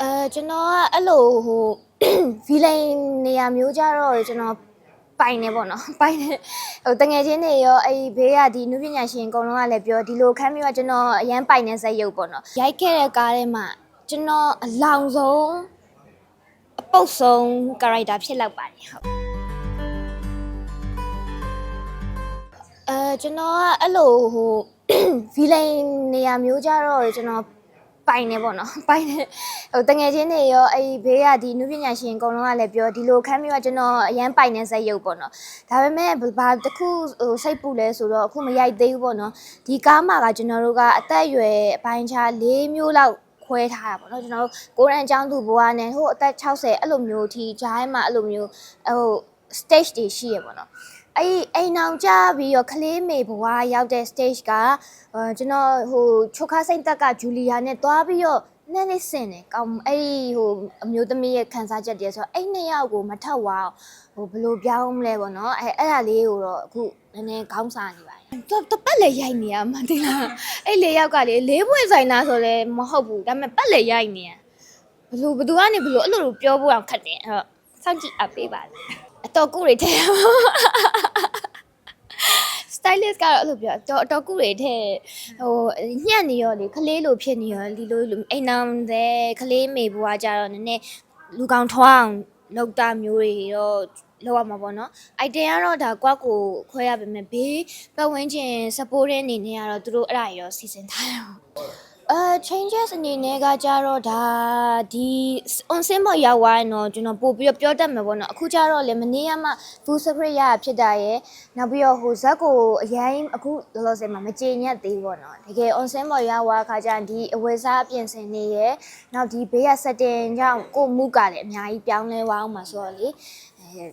အဲကျွန်တော်ကအဲ့လိုဟိုဗီလိန်နေရာမျိုးကြတော့ကျွန်တော်ပိုင်နေပေါ့နော်ပိုင်နေဟိုတငယ်ချင်းတွေရောအဲ့ဒီဘေးကဒီနုပညာရှင်အကုန်လုံးကလည်းပြောဒီလိုခမ်းမျိုးကကျွန်တော်အရန်ပိုင်နေဇက်ရုပ်ပေါ့နော်ရိုက်ခဲ့တဲ့ကားထဲမှာကျွန်တော်အလောင်ဆုံးအပုတ်ဆုံး character ဖြစ်လောက်ပါတယ်ဟုတ်အဲကျွန်တော်ကအဲ့လိုဟိုဗီလိန်နေရာမျိုးကြတော့ကျွန်တော် ပိုင်နေပေါ့နော်ပိုင်နေဟိုတငယ်ချင်းတွေရောအဲ့ဒီဘေးကဒီနုပညာရှင်အကုန်လုံးကလည်းပြောဒီလိုခမ်းမျိုးကကျွန်တော်အရန်ပိုင်နေဇက်ရုပ်ပေါ့နော်ဒါပေမဲ့ဘာတစ်ခုဟိုစိတ်ပူလဲဆိုတော့အခုမရိုက်သေးဘူးပေါ့နော်ဒီကားမှာကကျွန်တော်တို့ကအသက်အရွယ်အပိုင်းခြား၄မျိုးလောက်ခွဲထားတာပေါ့နော်ကျွန်တော်တို့ကိုရန်အကြောင်းသူဘွားနဲ့ဟိုအသက်60အဲ့လိုမျိုးအထိဂျိုင်းမှာအဲ့လိုမျိုးဟို stage တွေရှိရပေါ့နော် အဲ့ဒီအိမ်အောင်ကြပြီးတော့ကလေးမေဘွားရောက်တဲ့ stage ကအဲကျွန်တော်ဟိုချုပ်ခါစိမ့်တက်ကဂျူလီယာနဲ့တွားပြီးတော့နည်းနည်းဆင်တယ်ကောင်းအဲ့ဒီဟိုအမျိုးသမီးရဲ့ခံစားချက်တည်းဆိုတော့အဲ့နှစ်ယောက်ကိုမထက်ဝါဟိုဘယ်လိုပြောင်းမလဲပေါ့နော်အဲ့အဲ့ဒါလေးကိုတော့အခုနည်းနည်းခေါင်းစားနေပါတယ်တော့တပတ်လေရိုက်နေရမှတိလားအဲ့လေးယောက်ကလေလေးပွင့်ဆိုင်သားဆိုလဲမဟုတ်ဘူးဒါပေမဲ့ပတ်လေရိုက်နေရဘယ်လိုဘယ်သူကနေဘယ်လိုအဲ့လိုလိုပြောဖို့အောင်ခက်တယ်အဲ့တော့စောင့်ကြည့်အပ်ပေးပါလေအ တော်ကူတွေထဲ stylist ကတော့အဲ့လိုပြောတော့အတော်ကူတွေထဲဟိုညံ့နေရောလေခလေးလိုဖြစ်နေရောဒီလိုလိုအိမ်နောင်တဲ့ခလေးမေဘွားကြတော့နည်းနည်းလူကောင်ထွားအောင်လောက်တာမျိုးတွေတော့လောက်ရမှာပေါ့နော်။ item ကတော့ဒါကွက်ကိုခွဲရပါမယ်ဘေးပတ်ဝန်းကျင် support တဲ့အနေနဲ့ကတော့သူတို့အဲ့ဒါရောစီစဉ်ထားတယ်ပေါ့။ အဲ changes အနေနဲ့ကကြတော့ဒါဒီ on sim မရောက်သွားရင်တော့ကျွန်တော်ပို့ပြီးတော့ပြောတတ်မှာပေါ့နော်အခုကြတော့လေမနေ့ကမှ full script ရဖြစ်တာရယ်နောက်ပြီးတော့ဟိုဇက်ကိုအရင်အခုလောလောဆယ်မှာမကြေညက်သေးဘူးပေါ့နော်တကယ် on sim မရောက်သွားခါကျရင်ဒီအဝယ်စားအပြင်ဆင်နေရယ်နောက်ဒီဘေးက setting ကြောင့်ကိုမူကလည်းအများကြီးပြောင်းလဲသွားအောင်မှာဆိုတော့လေအဲ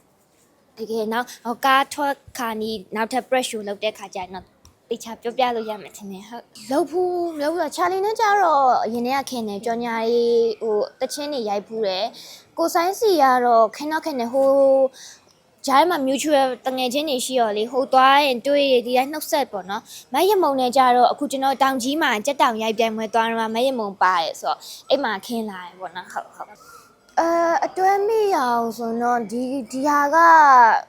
တကယ်နောက်ဟောကားထွက်ခါနီနောက်ထပ် press show လုပ်တဲ့ခါကျရင်တော့ တေချာပြောပြလို့ရမယ်ထင်တယ်ဟုတ်လုပ်ဖို့မလုပ်ဘူးချာလီနဲ့ကြတော့အရင်တည်းကခင်တယ်ကြော်ညာရေးဟိုတချင်းတွေရိုက်ဖူးတယ်ကိုဆိုင်စီကတော့ခင်းတော့ခင်တယ်ဟိုဂျိုင်းမှာ mutual တငယ်ချင်းတွေရှိရောလေဟိုသွားရင်တွေ့ရဒီတိုင်းနှုတ်ဆက်ပေါ့နော်မရမုံနဲ့ကြတော့အခုကျွန်တော်တောင်ကြီးမှာကြက်တောင်ရိုက်ပြိုင်ပွဲသွားတော့မရမုံပါရဲဆိုတော့အိမ်မှာခင်းလာရပေါ့နော်ဟုတ်ဟုတ်အဲအတွဲမိရအောင်ဆိုတော့ဒီဒီဟာက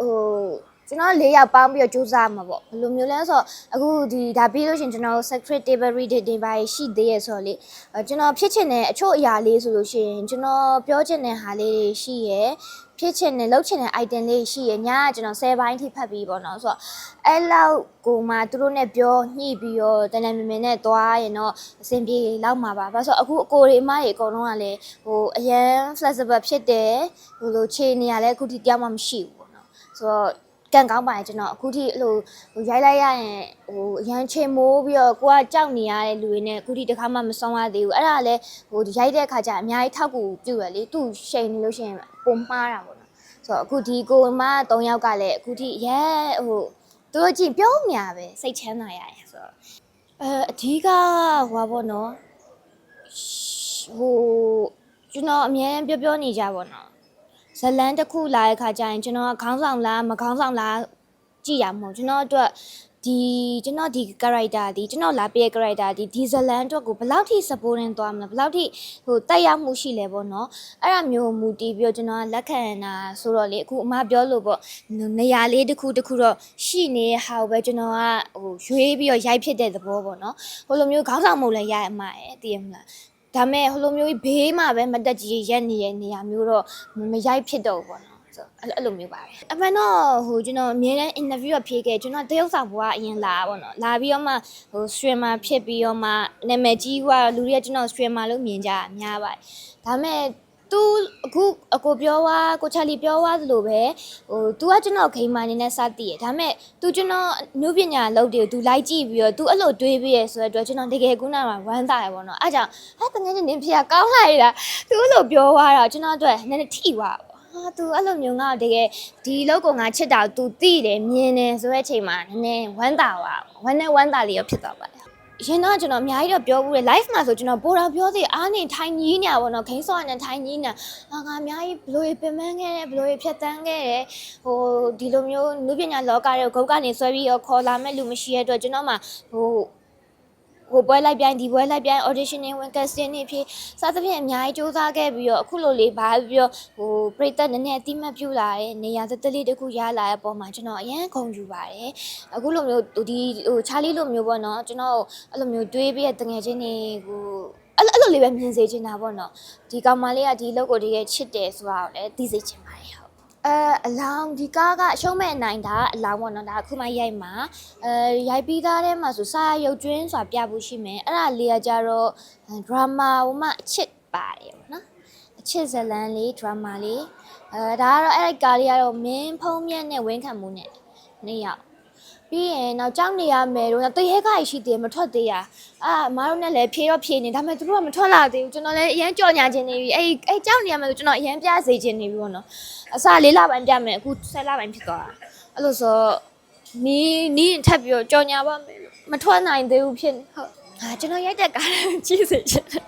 ဟို ကျွန်တော်၄ယောက်ပေါင်းပြီးတော့စူးစမ်းမှာပေါ့ဘယ်လိုမျိုးလဲဆိုတော့အခုဒီဒါပြီးလို့ရှရင်ကျွန်တော် secret table reading တွေပါရှိသေးရဆိုတော့လေအဲကျွန်တော်ဖြစ်ချင်တဲ့အချို့အရာလေးဆိုလို့ရှိရင်ကျွန်တော်ပြောချင်တဲ့ဟာလေးတွေရှိရယ်ဖြစ်ချင်တဲ့လုပ်ချင်တဲ့ item လေးရှိရယ်ညာကကျွန်တော်10ဘိုင်းထိဖတ်ပြီးပေါ့နော်ဆိုတော့အဲ့လောက်ကိုမှသူတို့နဲ့ပြောညှိပြီးတော့တန်တန်မြင်မြင်နဲ့သွားရင်တော့အဆင်ပြေလောက်မှာပါဘာလို့ဆိုတော့အခုအကိုတွေအမတွေအကုန်လုံးကလည်းဟိုအရန် flexible ဖြစ်တယ်ဟိုလိုခြေနေရလဲအခုထိတရားမှမရှိဘူးပေါ့နော်ဆိုတော့ ကံကောင်းပါတယ်ကျွန်တော်အခုထိအဲ့လိုဟိုရိုက်လိုက်ရရင်ဟိုအရန်ချေမိုးပြီးတော့ကိုကကြောက်နေရတဲ့လူတွေနဲ့အခုထိတစ်ခါမှမဆုံးရသေးဘူးအဲ့ဒါလည်းဟိုရိုက်တဲ့အခါကျအများကြီးထောက်ကူပြုရလေသူ့ရှိန်နေလို့ရှိရင်ပုံမှားတာပေါ့နော်ဆိုတော့အခုဒီကိုမ၃ယောက်ကလည်းအခုထိရဲဟိုသူတို့ကြည့်ပြောနေရပဲစိတ်ချမ်းသာရရဆိုတော့အဲအဓိကဟိုပါပေါ့နော်ဟိုကျွန်တော်အများကြီးပြောပြောနေကြပါတော့ ဇလန်းတစ်ခုလာတဲ့ခါကျရင်ကျွန်တော်ကခေါင်းဆောင်လားမခေါင်းဆောင်လားကြည့်ရမှာမဟုတ်ကျွန်တော်အတွက်ဒီကျွန်တော်ဒီ character ဒီကျွန်တော်လာပြည့် character ဒီဒီဇလန်အတွက်ကိုဘယ်လောက်ထိ supporting သွားမလဲဘယ်လောက်ထိဟိုတက်ရောက်မှုရှိလဲပေါ့နော်အဲ့ဒါမျိုးမူတည်ပြီးတော့ကျွန်တော်ကလက်ခံတာဆိုတော့လေအခုအမပြောလို့ပေါ့နေရာလေးတစ်ခုတစ်ခုတော့ရှိနေတဲ့ဟာကိုပဲကျွန်တော်ကဟိုရွေးပြီးတော့ရိုက်ဖြစ်တဲ့သဘောပေါ့နော်ဟိုလိုမျိုးခေါင်းဆောင်မှုလည်းရရအမရဲ့တည်ရမလား ဒါမဲ့ဟိုလိုမျိုးကြီးဘေးမှာပဲမတက်ကြီးရက်နေတဲ့နေရာမျိုးတော့မရိုက်ဖြစ်တော့ဘူးပေါ့နော်ဆိုအဲ့လိုအဲ့လိုမျိုးပါပဲအမှန်တော့ဟိုကျွန်တော်အများတန်း interview ကဖြေခဲ့ကျွန်တော်တရုတ်ဆောင်ဘွားအရင်လာပါတော့လာပြီးတော့မှဟို streamer ဖြစ်ပြီးတော့မှနာမည်ကြီးကလူတွေကကျွန်တော် streamer လို့မြင်ကြတာများပါတယ်ဒါမဲ့ သူအခုအကိုပြောွားကိုချာလီပြောွားသလိုပဲဟို तू ကကျွန်တော်ခိမ်းမအနေနဲ့စတည်ရဒါမဲ့ तू ကျွန်တော်နုပညာလုပ်တယ် तू လိုက်ကြည့်ပြီးတော့ तू အဲ့လိုတွေးပြီးရဆိုတော့ကျွန်တော်တကယ်ကုနာမှာဝမ်းသာရပေါ့နော်အဲ့ကြောင့်ဟာတကယ်ချင်းနင်ဖေကကောင်းလိုက်တာ तू အဲ့လိုပြောွားတော့ကျွန်တော်အတွက်နည်းနည်းထိသွားပါဟာ तू အဲ့လိုမျိုးငါတကယ်ဒီလောက်ကိုငါချစ်တာ तू သိတယ်မြင်တယ်ဆိုတဲ့အချိန်မှာနည်းနည်းဝမ်းသာပါဝမ်းနဲ့ဝမ်းသာလေးရောဖြစ်သွားပါတယ် ရင်တော့ကျွန်တော်အများကြီးတော့ပြောဘူးလေ live မှာဆိုကျွန်တော်ပိုတော်ပြောသေးအားနေထိုင်ကြီးနေရပါတော့ခိန်းစောနဲ့ထိုင်ကြီးနေအာငါအများကြီးဘလို့ပင်ပန်းခဲ့တယ်ဘလို့ဖြတ်တန်းခဲ့တယ်ဟိုဒီလိုမျိုးနုပညာလောကရဲ့ဂုတ်ကနေဆွဲပြီးတော့ခေါ်လာမဲ့လူမရှိတဲ့အတွက်ကျွန်တော်မှဟို ဟိုပွဲလိုက်ပြိုင်ဒီပွဲလိုက်ပြိုင် audition တွေဝင် casting တွေဖြစ်စသဖြင့်အများကြီးစူးစမ်းခဲ့ပြီးတော့အခုလိုလေးဘာပြီးတော့ဟိုပရိသတ်နည်းနည်းအတိမတ်ပြုလာတဲ့နေရာသက်သက်လေးတစ်ခုရလာတဲ့အပေါ်မှာကျွန်တော်အရန်ဂုဏ်ယူပါတယ်အခုလိုမျိုးဒီဟိုချာလီလိုမျိုးပေါ့နော်ကျွန်တော်အဲ့လိုမျိုးတွေးပြီးတဲ့တငယ်ချင်းတွေကိုအဲ့လိုအဲ့လိုလေးပဲမြင်စေချင်တာပေါ့နော်ဒီကောင်မလေးကဒီလောက်ကိုတကယ်ချစ်တယ်ဆိုတာကိုလည်းသိစေချင်ပါတယ်ဟုတ် အဲအလောင်းဒီကားကအရှုံးမဲ့နိုင်တာအလောင်းပေါ့နော်ဒါအခုမှရိုက်မှာအဲရိုက်ပြီးသားထဲမှာဆိုစာရုပ်ကျွင်းဆိုတာပြဖို့ရှိမယ်အဲ့ဒါလေးကကြတော့ဒရမာဟိုမှအချစ်ပါတယ်ပေါ့နော်အချစ်ဇလန်လေးဒရမာလေးအဲဒါကတော့အဲ့ဒီကားလေးကတော့မင်းဖုံးမြက်နဲ့ဝင်းခံမှုနဲ့နှစ်ယောက် ပြီးရင်နောက်ကြောက်နေရမယ်တော့တရေကကြီးရှိသေးတယ်မထွက်သေးရအာအမားတို့နဲ့လည်းဖြေတော့ဖြေနေဒါပေမဲ့သူတို့ကမထွက်လာသေးဘူးကျွန်တော်လည်းအရန်ကြော်ညာခြင်းနေပြီအဲ့အဲ့ကြောက်နေရမယ်ဆိုကျွန်တော်အရန်ပြစေခြင်းနေပြီပေါ့နော်အစလေးလပိုင်းပြမယ်အခု10လပိုင်းဖြစ်သွားတာအဲ့လိုဆိုနီးနီးရင်ထပ်ပြီးတော့ကြော်ညာပါမယ်လို့မထွက်နိုင်သေးဘူးဖြစ်နေဟုတ်ဟာကျွန်တော်ရိုက်တဲ့ကားတိုင်းကြည့်စေချင်တယ်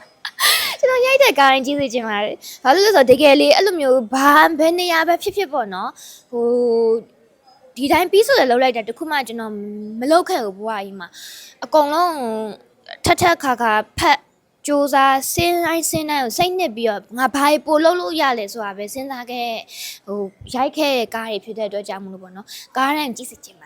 ကျွန်တော်ရိုက်တဲ့ကားတိုင်းကြည့်စေချင်ပါတယ်ဘာလို့လဲဆိုတော့တကယ်လေးအဲ့လိုမျိုးဘာဘယ်နေရာပဲဖြစ်ဖြစ်ပေါ့နော်ဟို ဒီတိုင်းပြီးဆိုလည်းလောက်လိုက်တာတခုမှကျွန်တော်မလောက်ခဲ့ဘူးဘွားကြီးမှာအကုန်လုံးထက်ထက်ခါခါဖက်စူးစမ်းစင်းတိုင်းစင်းတိုင်းကိုစိတ်နှစ်ပြီးတော့ငါဘာပို့လို့လို့ရလဲဆိုတာပဲစဉ်းစားခဲ့ဟိုရိုက်ခဲ့တဲ့ကားတွေဖြစ်တဲ့အတွက်ကြောင့်မလို့ပေါ့နော်ကားတိုင်းကြည့်စစ်ချင်ပါတယ်